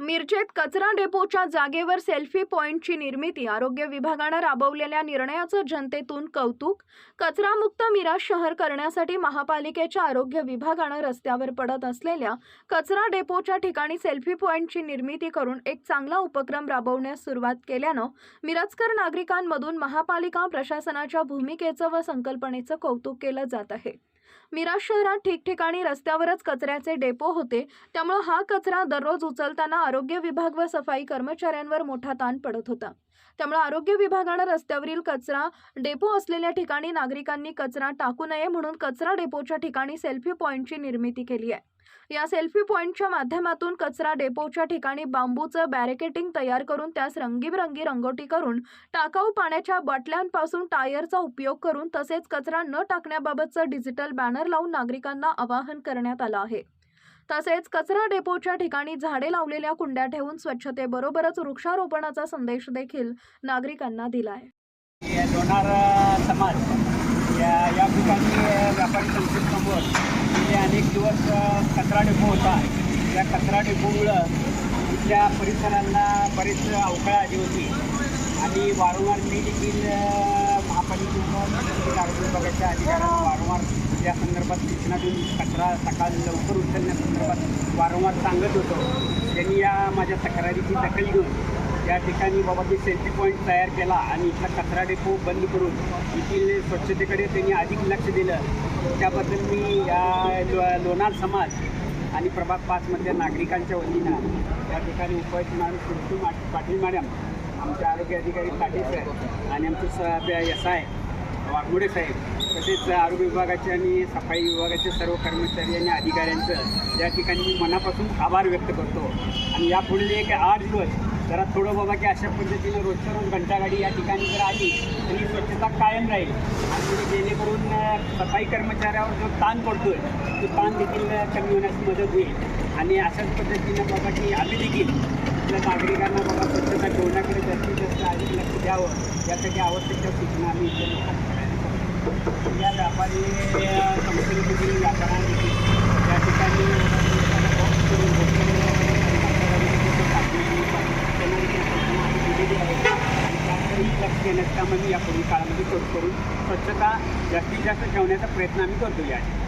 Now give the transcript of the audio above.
मिरजेत कचरा डेपोच्या जागेवर सेल्फी पॉईंटची निर्मिती आरोग्य विभागानं राबवलेल्या निर्णयाचं जनतेतून कौतुक कचरामुक्त मिराज शहर करण्यासाठी महापालिकेच्या आरोग्य विभागानं रस्त्यावर पडत असलेल्या कचरा डेपोच्या ठिकाणी सेल्फी पॉईंटची निर्मिती करून एक चांगला उपक्रम राबवण्यास सुरुवात केल्यानं मिरजकर नागरिकांमधून महापालिका प्रशासनाच्या भूमिकेचं व संकल्पनेचं कौतुक केलं जात आहे. मिराज शहरात ठिकठिकाणी रस्त्यावरच कचऱ्याचे डेपो होते. त्यामुळे हा कचरा दररोज उचलताना आरोग्य विभाग व सफाई कर्मचाऱ्यांवर मोठा ताण पडत होता. त्यामुळे आरोग्य विभागानं रस्त्यावरील कचरा डेपो असलेल्या ठिकाणी नागरिकांनी कचरा टाकू नये म्हणून कचरा डेपोच्या ठिकाणी सेल्फी पॉईंटची निर्मिती केली आहे. या सेल्फी पॉईंटच्या माध्यमातून कचरा डेपोच्या ठिकाणी बांबूचं बॅरिकेटिंग तयार करून त्यास रंगीबरंगी रंगोटी करून टाकाऊ पाण्याच्या बाटल्यांपासून टायरचा उपयोग करून तसेच कचरा न टाकण्याबाबतचं डिजिटल बॅनर लावून नागरिकांना आवाहन करण्यात आलं आहे. तसेच कचरा डेपोच्या ठिकाणी झाडे लावलेल्या कुंड्या ठेवून स्वच्छतेबरोबरच वृक्षारोपणाचा संदेश देखील नागरिकांना दिला आहे. या लोणार समाज या ठिकाणी व्यापारी दिवस कचरा डेपो होता. या कचरा डेपोमुळं इथल्या परिसरांना बरेच अवकाळ आली होती. आणि वारंवार मी देखील महापालिकेच्या आरोग्य विभागाच्या अधिकाऱ्यांना वारंवार या संदर्भात सूचना देऊन कचरा सकाळ लवकर उचलण्यासंदर्भात वारंवार सांगत होतो. त्यांनी या माझ्या तक्रारीची दखल घेऊन या ठिकाणी बाबा ते सेल्फी पॉईंट तयार केला आणि इथला कचरा डेपो बंद करून येथील स्वच्छतेकडे त्यांनी अधिक लक्ष दिलं. त्याबद्दल मी या लोणार समाज आणि प्रभाग पाचमधल्या नागरिकांच्या वतीनं या ठिकाणी उपायुक्त मॅडम पाटील मॅडम आमचे आरोग्य अधिकारी पाटील सर आणि आमचे स एस आय वाघमोडे साहेब तसेच आरोग्य विभागाचे आणि सफाई विभागाचे सर्व कर्मचारी आणि अधिकाऱ्यांचं या ठिकाणी मी मनापासून आभार व्यक्त करतो. आणि यापुढील एक आठ दिवस जरा थोडं बाबा की अशा पद्धतीनं रोजच्या रोज घंटागाडी या ठिकाणी जर आली तर ही स्वच्छता कायम राहील. आणि जेणेकरून सफाई कर्मचाऱ्यावर जो ताण पडतो आहे तो ताण देखील कमी होण्यास मदत होईल. आणि अशाच पद्धतीनं बाबा की आम्ही देखील आपल्या नागरिकांना बाबा स्वच्छता ठेवण्याकडे जास्तीत जास्त अधिक लक्ष द्यावं यासाठी आवश्यक त्या सूचना आम्ही इथे लोकांना या व्यापारी अ, संस्थेमधील या ठिकाणी लक्ष देण्याचं काम आम्ही यापुढील काळामध्ये करू करून स्वच्छता जास्तीत जास्त ठेवण्याचा प्रयत्न आम्ही करतो या ठिकाणी